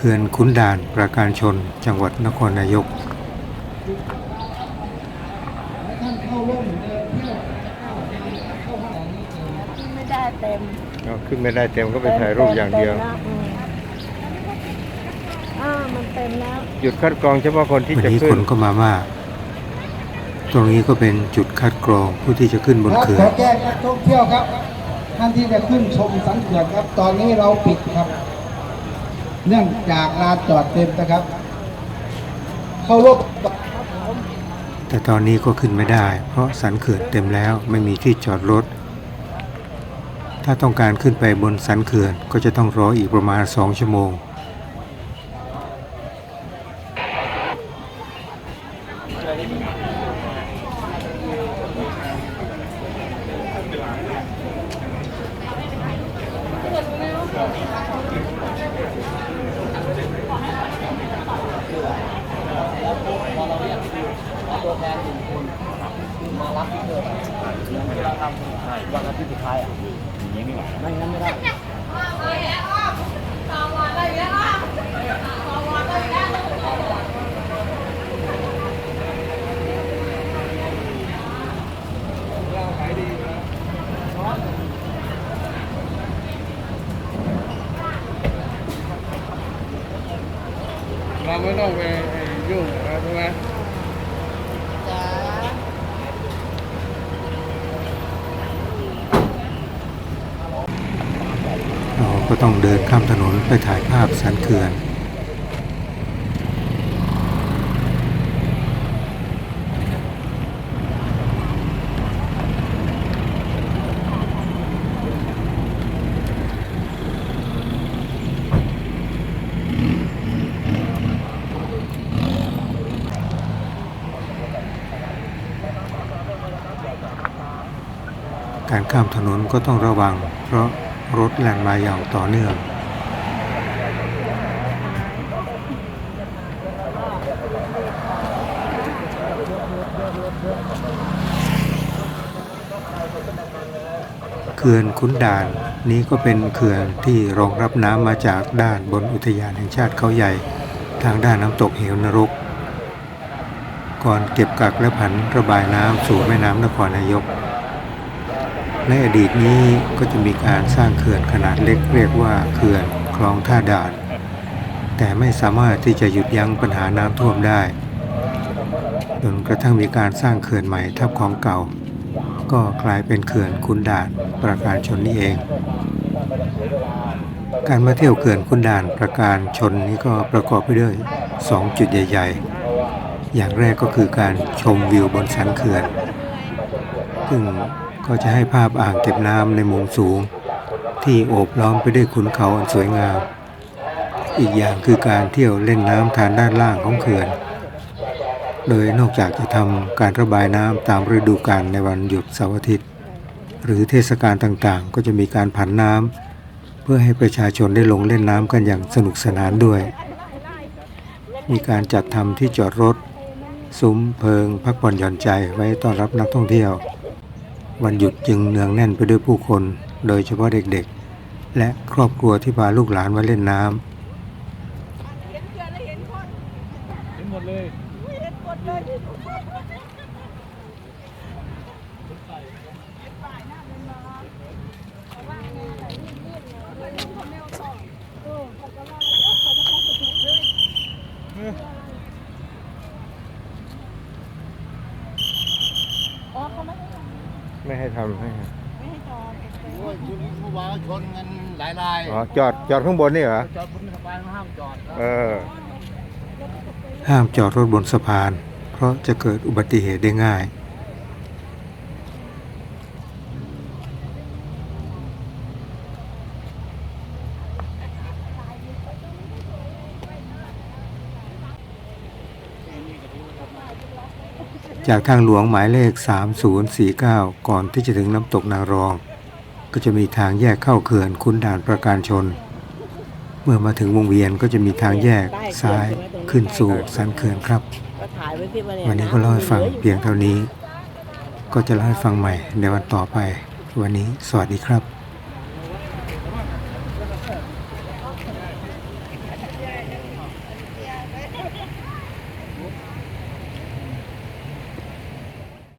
เขื่อนขุนด่านประการชน จังหวัดนครนายก ไม่ได้เต็มเอาขึ้นไม่ได้เต็มก็ไปถ่ายรูปอย่างเดียว ต็มแล้วอืมอ่ามันเต็มแล้ว หยุดคัดกรองเฉพาะคนที่วันจะนี้ขึ้คนนก็มามาก ตรงนี้ก็เป็นจุดคัดกรองผู้ที่จะขึ้นบนครับเขื่อขอนแจ้งนักท่องเที่ยวครับ ท่านที่จะขึ้นชมสันเขื่อนครับ ตอนนี้เราปิดครับ เนื่องจากลานจอดเต็มนะครับ เข้ารบแต่ตอนนี้ก็ขึ้นไม่ได้ เพราะสันเขื่อนเต็มแล้วไม่มีที่จอดรถ ถ้าต้องการขึ้นไปบนสันเขื่อนก็จะต้องรออีกประมาณ 2 ชั่วโมง เราไม่ต้องไปยุ่งใช่ไหม จ้า เรา ก็ต้องเดินข้ามถนนไปถ่ายภาพสันเขื่อน การข้ามถนนก็ต้องระวัง เพราะ รถแล่นมาอย่างต่อเนื่อง เขื่อนขุนด่านนี้ก็เป็นเขื่อนที่รองรับน้ำมาจากด้านบนอุทยานแห่งชาติเขาใหญ่ ทางด้านน้ำตกเหวนรก ก่อนเก็บกักและผันระบายน้ำสู่แม่น้ำนครนายก ในอดีตนี้ก็จะมีการสร้างเขื่อนขนาดเล็กเรียกว่าเขื่อนคลองท่าด่าน แต่ไม่สามารถที่จะหยุดยั้งปัญหาน้ำท่วมได้จนกระทั่งมีการสร้างเขื่อนใหม่ทับของเก่า ก็กลายเป็นเขื่อนคุนด่านประการชนนี่เอง การมาเที่ยวเขื่อนคุนด่านประการชนนี้ก็ประกอบไปด้วยสองจุดใหญ่ ๆ อย่างแรกก็คือการชมวิวบนสันเขื่อนซึ่ง ก็จะให้ภาพอ่างเก็บน้ำในมุมสูง ที่โอบล้อมไปด้วยขุนเขาอันสวยงาม อีกอย่างคือการเที่ยวเล่นน้ำทางด้านล่างของเขื่อน โดยนอกจากจะทำการระบายน้ำตามฤดูกาลในวันหยุดเสาร์อาทิตย์ หรือเทศกาลต่างๆ ก็จะมีการผันน้ำเพื่อให้ประชาชนได้ลงเล่นน้ำกันอย่างสนุกสนานด้วย มีการจัดทำที่จอดรถ ซุ้มเพิง พักผ่อนหย่อนใจไว้ต้อนรับนักท่องเที่ยว วันหยุดจึงเนืองแน่นไปด้วยผู้คน โดยเฉพาะเด็กๆ และครอบครัวที่พาลูกหลานมาเล่นน้ำ อ๋อเขาไม่ให้ ไม่ให้ทำให้ไม่ให้จอดโอ้ยคุณเมื่อวานชนกันหลายรายอ๋อจอดจอดข้างบนนี่เหรอจอดบนสะพานห้ามจอดครับเออ ห้ามจอดรถบนสะพาน เพราะจะเกิดอุบัติเหตุได้ง่าย จากทางหลวงหมายเลข 3049 ก่อนที่จะถึงน้ำตกนางรอง ก็จะมีทางแยกเข้าเขื่อนคุ้นด่านประการชน เมื่อมาถึงวงเวียนก็จะมีทางแยกซ้ายขึ้นสู่สันเขื่อนครับ วันนี้ก็เล่าให้ฟังเพียงเท่านี้ ก็จะเล่าให้ฟังใหม่ในวันต่อไป วันนี้สวัสดีครับ